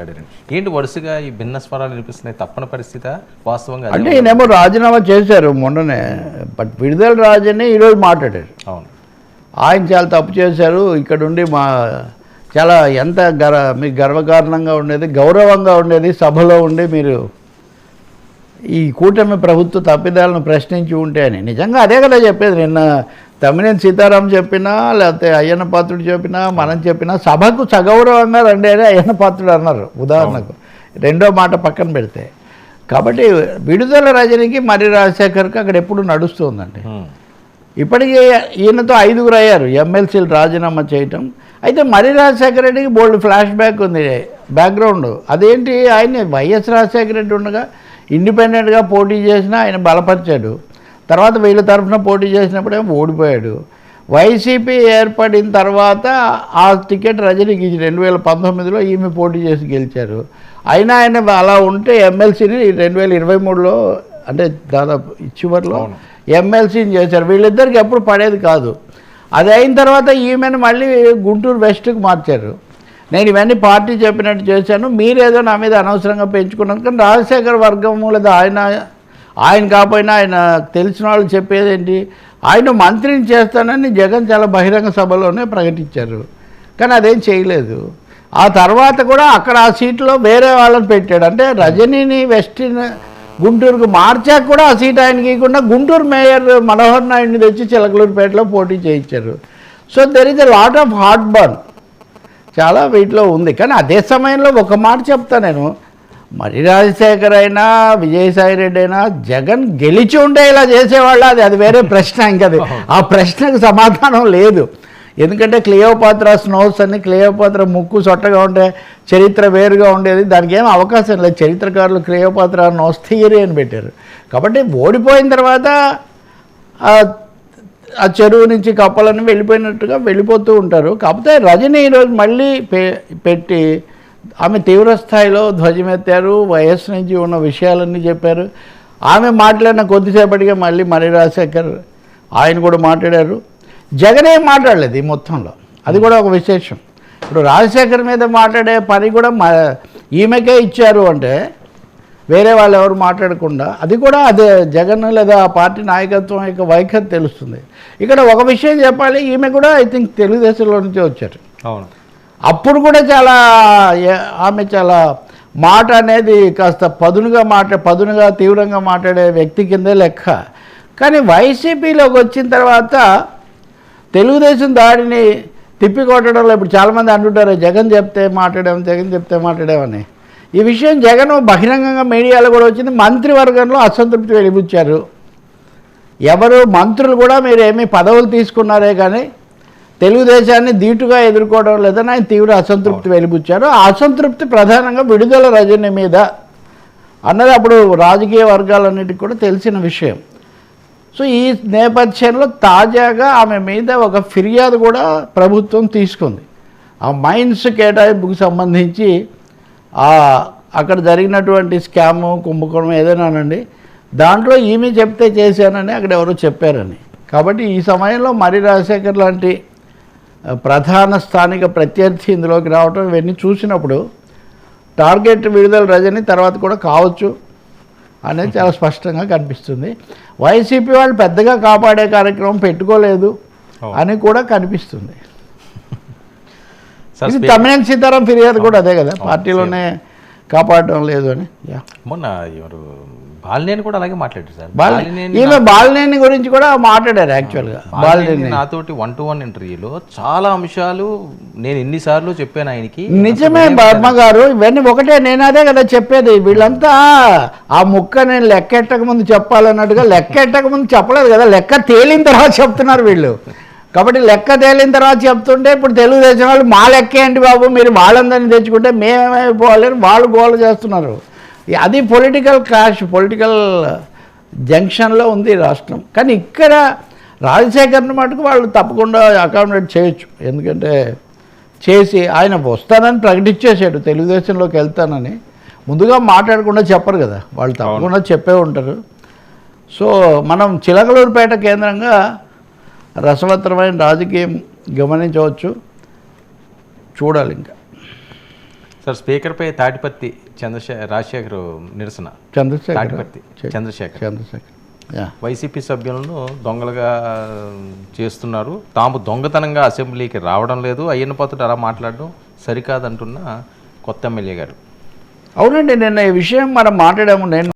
ఏంటి వరుసగా ఈ భిన్న స్వరాలు వినిపిస్తున్నాయి? తప్పని పరిస్థితి? వాస్తవంగా అంటే? ఈయనేమో రాజీనామా చేశారు మొన్ననే బట్ విడుదల రాజని ఈరోజు మాట్లాడారు. అవును. ఆయన చాలా తప్పు చేశారు. ఇక్కడ ఉండి మా చాలా ఎంత గర మీకు గర్వకారణంగా ఉండేది గౌరవంగా ఉండేది సభలో ఉండి మీరు ఈ కూటమి ప్రభుత్వ తప్పిదాలను ప్రశ్నించి ఉంటే అని. నిజంగా అదే కదా చెప్పేది నిన్న తమ్మినేని సీతారాం చెప్పినా లేకపోతే అయ్యన్న పాత్రుడు చెప్పినా మనం చెప్పినా సభకు సగౌరవంగా రండి అని అయ్యన్న పాత్రుడు అన్నారు ఉదాహరణకు. రెండో మాట పక్కన పెడితే. కాబట్టి విడుదల రజనికి మరి రాజశేఖర్కి అక్కడ ఎప్పుడు నడుస్తుందండి. ఇప్పటికే ఈయనతో ఐదుగురు అయ్యారు ఎమ్మెల్సీలు రాజీనామా చేయటం. అయితే మరి రాజశేఖర రెడ్డికి బోల్డ్ ఫ్లాష్ బ్యాక్ ఉంది బ్యాక్గ్రౌండ్. అదేంటి ఆయన వైఎస్ రాజశేఖర రెడ్డి ఉండగా ఇండిపెండెంట్గా పోటీ చేసినా ఆయన బలపరిచాడు. తర్వాత వీళ్ళ తరఫున పోటీ చేసినప్పుడు ఏమో ఓడిపోయాడు. వైసీపీ ఏర్పడిన తర్వాత ఆ టికెట్ రజనీకి రెండు వేల పంతొమ్మిదిలో ఈమె పోటీ చేసి గెలిచారు. అయినా ఆయన అలా ఉంటే ఎమ్మెల్సీని రెండు వేల ఇరవై మూడులో అంటే దాదాపు చివరిలో. ఎమ్మెల్సీని చేశారు. వీళ్ళిద్దరికి ఎప్పుడు పడేది కాదు. అది అయిన తర్వాత ఈమెను మళ్ళీ గుంటూరు వెస్ట్కి మార్చారు. నేను ఇవన్నీ పార్టీ చెప్పినట్టు చేశాను. మీరేదో నా మీద అనవసరంగా పెంచుకున్నాను. కానీ రాజశేఖర్ వర్గము లేదా ఆయన ఆయన కాకపోయినా ఆయన తెలిసిన వాళ్ళు చెప్పేది ఏంటి? ఆయన మంత్రిని చేస్తానని జగన్ చాలా బహిరంగ సభలోనే ప్రకటించారు. కానీ అదేం చేయలేదు. ఆ తర్వాత కూడా అక్కడ ఆ సీట్లో వేరే వాళ్ళని పెట్టాడు. అంటే రజనీని వెస్టిన్ గుంటూరుకు మార్చాక కూడా ఆ సీట్ ఆయనకి ఇవ్వకుండా గుంటూరు మేయర్ మనోహర్ నాయుడిని తెచ్చి చిలకలూరుపేటలో పోటీ చేయించారు. So there is a lot of heart burn చాలా వీటిలో ఉంది. కానీ అదే సమయంలో ఒక మాట చెప్తా నేను. మరి రాజశేఖర్ అయినా విజయసాయి రెడ్డి అయినా జగన్ గెలిచి ఉంటే ఇలా చేసేవాళ్ళు? అది అది వేరే ప్రశ్న ఇంకది ఆ ప్రశ్నకు సమాధానం లేదు. ఎందుకంటే క్లియోపాత్ర స్నోస్ అని క్లియోపాత్ర ముక్కు సొట్టగా ఉంటే చరిత్ర వేరుగా ఉండేది. దానికి ఏం అవకాశం లేదు. చరిత్రకారులు క్లియోపాత్ర నోస్ థియరీ అని పెట్టారు. కాబట్టి ఓడిపోయిన తర్వాత ఆ చెరువు నుంచి కప్పలన్నీ వెళ్ళిపోయినట్టుగా వెళ్ళిపోతూ ఉంటారు. కాకపోతే రజని ఈరోజు మళ్ళీ పెట్టి ఆమె తీవ్రస్థాయిలో ధ్వజమెత్తారు వయస్సు నుంచి ఉన్న విషయాలన్నీ చెప్పారు. ఆమె మాట్లాడిన కొద్దిసేపటిగా మళ్ళీ మరి రాజశేఖర్ ఆయన కూడా మాట్లాడారు. జగన్ మాట్లాడలేదు ఈ మొత్తంలో. అది కూడా ఒక విశేషం. ఇప్పుడు రాజశేఖర్ మీద మాట్లాడే పని కూడా ఈమెకే ఇచ్చారు అంటే వేరే వాళ్ళు ఎవరు మాట్లాడకుండా అది కూడా అదే జగన్ లేదా ఆ పార్టీ నాయకత్వం యొక్క వైఖరి తెలుస్తుంది. ఇక్కడ ఒక విషయం చెప్పాలి ఈమె కూడా ఐ థింక్ తెలుగుదేశంలో నుంచే వచ్చారు. అవును. అప్పుడు కూడా చాలా ఆమె చాలా మాట అనేది కాస్త పదునుగా మాట పదునుగా తీవ్రంగా మాట్లాడే వ్యక్తి కిందే లెక్క. కానీ వైసీపీలోకి వచ్చిన తర్వాత తెలుగుదేశం దాడిని తిప్పికొట్టడంలో ఇప్పుడు చాలామంది అంటుంటారు జగన్ చెప్తే మాట్లాడాం జగన్ చెప్తే మాట్లాడామని. ఈ విషయం జగన్ బహిరంగంగా మీడియాలో కూడా వచ్చింది. మంత్రివర్గంలో అసంతృప్తి వెలిపించారు ఎవరు? మంత్రులు కూడా మీరు ఏమీ పదవులు తీసుకున్నారే కానీ తెలుగుదేశాన్ని ధీటుగా ఎదుర్కోవడం లేదని ఆయన తీవ్ర అసంతృప్తి వెలిబుచ్చారు. ఆ అసంతృప్తి ప్రధానంగా విడుదల రజని మీద అన్నది అప్పుడు రాజకీయ వర్గాలన్నిటికీ కూడా తెలిసిన విషయం. సో ఈ నేపథ్యంలో తాజాగా ఆమె మీద ఒక ఫిర్యాదు కూడా ప్రభుత్వం తీసుకుంది. ఆ మైన్స్ కేటాయింపుకు సంబంధించి అక్కడ జరిగినటువంటి స్కాము కుంభకోణం ఏదైనానండి దాంట్లో ఈమె చెప్తే చేశానని అక్కడ ఎవరో చెప్పారని. కాబట్టి ఈ సమయంలో మరి రాజశేఖర్ లాంటి ప్రధాన స్థానిక ప్రత్యర్థి ఇందులోకి రావటం ఇవన్నీ చూసినప్పుడు టార్గెట్ విడుదల రజని తర్వాత కూడా కావచ్చు అనేది చాలా స్పష్టంగా కనిపిస్తుంది వైసీపీ వాళ్ళు పెద్దగా కాపాడే కార్యక్రమం పెట్టుకోలేదు. అని కూడా కనిపిస్తుంది ఇది తమ్మినేని సీతారాం ఫిర్యాదు కూడా అదే కదా పార్టీలోనే కాపాడడం లేదు అని. మొన్న ఎవరు బాలినేని కూడా అలాగే మాట్లాడారు సార్. ఈమె బాలినేని గురించి కూడా మాట్లాడారు యాక్చువల్గా బాలినేని నాతోటి వన్ టు వన్ ఇంటర్వ్యూలో చాలా అంశాలు నేను ఎన్నిసార్లు చెప్పాను ఆయనకి. నిజమే బర్మ గారు ఇవన్నీ ఒకటే నేను అదే కదా చెప్పేది. వీళ్ళంతా ఆ ముక్క నేను లెక్కెట్టక ముందు చెప్పాలన్నట్టుగా లెక్కెట్టక ముందు చెప్పలేదు కదా. లెక్క తేలిన తర్వాత చెప్తున్నారు వీళ్ళు. కాబట్టి లెక్క తేలిన తర్వాత చెప్తుంటే ఇప్పుడు తెలుగుదేశం వాళ్ళు మా లెక్క ఏంటి బాబు. మీరు వాళ్ళందరినీ తెచ్చుకుంటే మేమేమైపోవాలి వాళ్ళు గోల చేస్తున్నారు. అది పొలిటికల్ క్లాష్ పొలిటికల్ జంక్షన్లో ఉంది రాష్ట్రం. కానీ ఇక్కడ రాజశేఖర్ని మటుకు వాళ్ళు తప్పకుండా అకామిడేట్ చేయొచ్చు. ఎందుకంటే చేసి ఆయన వస్తానని ప్రకటించేసాడు తెలుగుదేశంలోకి వెళ్తానని. ముందుగా మాట్లాడకుండా చెప్పరు కదా. వాళ్ళు తప్పకుండా చెప్పే ఉంటారు. సో మనం చిలకలూరుపేట కేంద్రంగా రసవత్తరమైన రాజకీయం గమనించవచ్చు. చూడాలి ఇంకా సార్ స్పీకర్పై తాటిపత్తి చంద్రశేఖర్ రాజశేఖర్ నిరసన. చంద్రశేఖర్ తాటిపత్తి చంద్రశేఖర్. చంద్రశేఖర్ వైసీపీ సభ్యులను దొంగలుగా చేస్తున్నారు. తాము దొంగతనంగా అసెంబ్లీకి రావడం లేదు. అయ్యన్న పాత్రుడు అలా మాట్లాడడం సరికాదంటున్న కొత్త ఎమ్మెల్యే గారు. అవునండి నిన్న ఈ విషయం మనం మాట్లాడాము. నేను